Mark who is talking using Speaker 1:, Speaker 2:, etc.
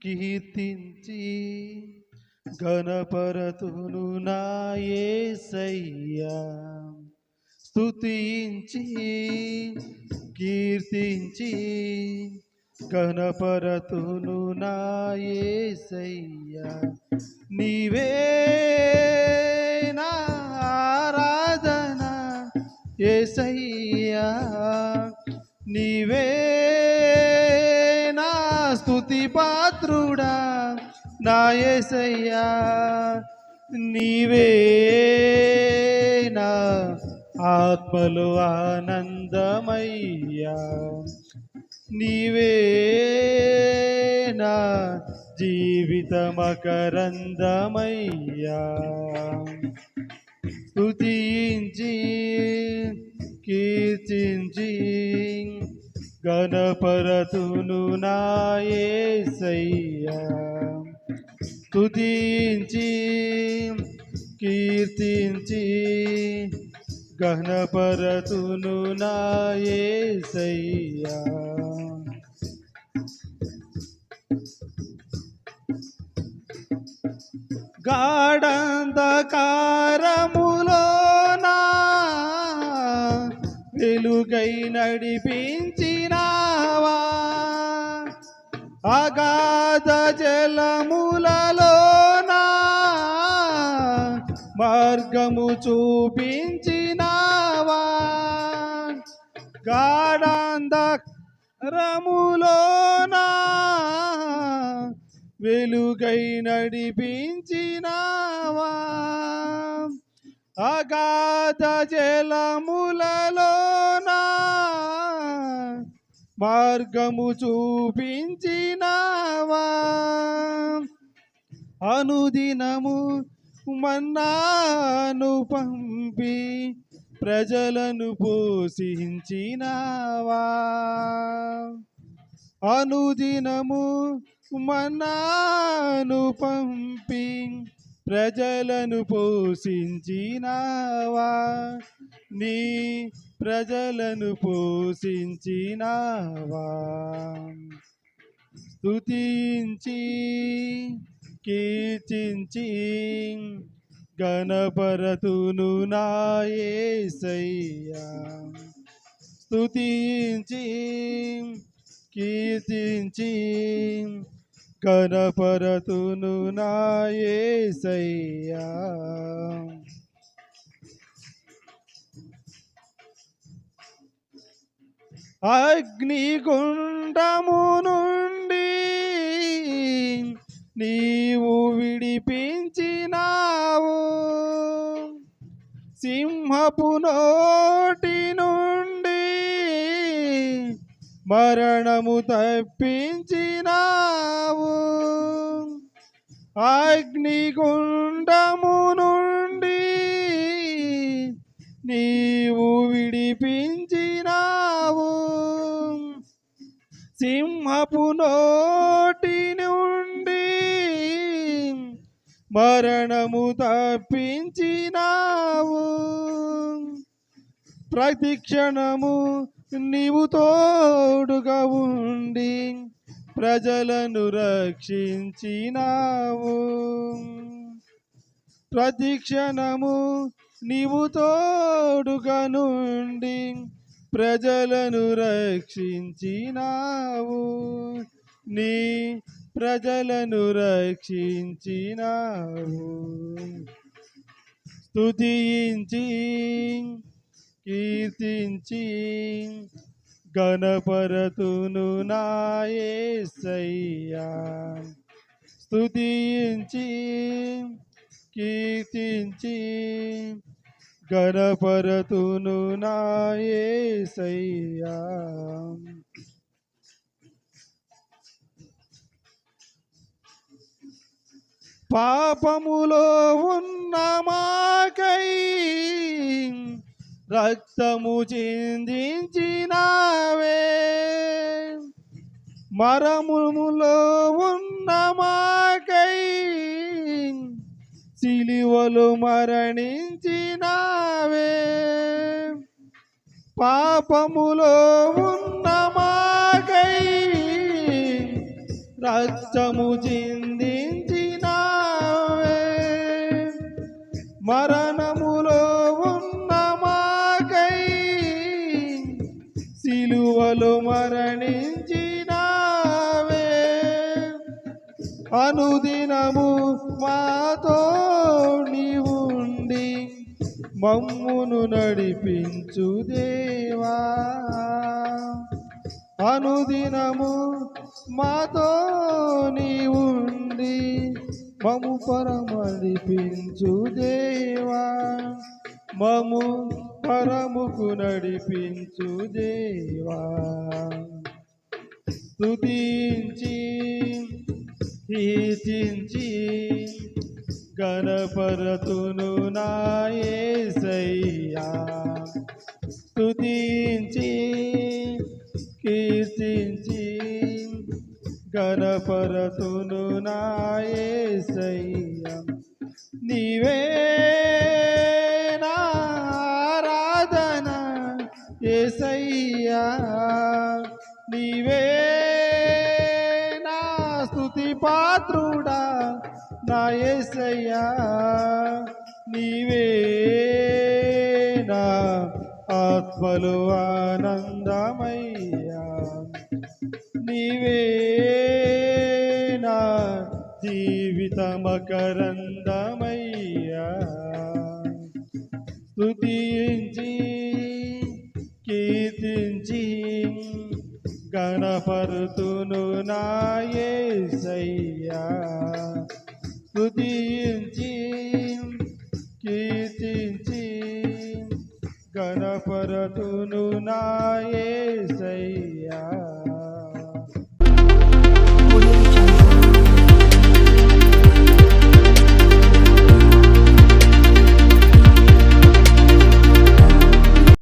Speaker 1: కీర్తించి గణపరతును నాయసయ్యా స్తుతించి కీర్తించి గణపరతును నాయసయ్యా నీవే నా ఆరాధన ఏసయ్యా. నీవే స్థుతి పాత్రుడా నా ఏసయ్యా నీవే నా ఆత్మలు ఆనందమయ్యా. నీవే నా జీవిత మకరందమయ్యా స్తుతించి కీర్తించి గణపరతును నాయసయ్యా స్తుతించి కీర్తించి గణపరతును నాయసయ్యా గాఢంధకారములోనా వెలుగై నడిపించినావా? అగాధ జలములలోనా మార్గము చూపించినావా? గాఢాంధరములోనా వెలుగై నడిపించినావా? అగాధ జలములలోనా మార్గము చూపించినావా? అనుదినము మన్నాను పంపి ప్రజలను పోషించినావా? అనుదినము మన్నాను పంపి ప్రజలను పోషించినావా? నీ ప్రజలను పోషించినావా? స్తుతించి కీర్తించి గణపరతును నాయసయ్యా స్తుతించి కీర్తించి కనపరతును నాయసయ్యా అగ్నిగుండము నుండి నీవు విడిపించినావు. సింహపు నోటి నుండి మరణము తప్పించినావు. అగ్నిగుండము నుండి నీవు విడిపించినావు. సింహపు నోటి నుండి మరణము తప్పించినావు. ప్రతిక్షణము క్షణము నీవు తోడుగా ఉండి ప్రజలను రక్షించినావు. ప్రతి క్షణము నీవు తోడుగా నుండి ప్రజలను రక్షించినావు. నీ ప్రజలను రక్షించినావు. స్తుతించి కీర్తించి గణపరతును నాయసయ్యా. స్తుతించి కీర్తించి గణపరతును నాయసయ్యా. పాపములో ఉన్న మాకై రక్తము చిందించినావే. మరములో ఉన్న మాకై సిలివలు మరణించినావే. పాపములో ఉన్న మాకై రక్తము చిందించినావే. మరణము అనుదినము మాతో నీవుండి మమ్మును నడిపించు దేవా. అనుదినము మాతో నీవుండి మము పరమడిపించు దేవా. మము పరముకు నడిపించు దేవా. స్తుతించి కీర్తించి గణపరతును నాయసయ్యా స్తుతించి కీర్తించి గణపరతును నాయసయ్యా నీవే నారాధన ఏసయ్యా నీవే నా ఏసయ్యా నీవే నా ఆత్మలు ఆనందమయ్యా. నీవే నా జీవితమకరందమయ్యా. స్తుతించి గణపరుతును నాయసయ్యా స్తుతించి కీర్తించి గణపరతును నాయ్యా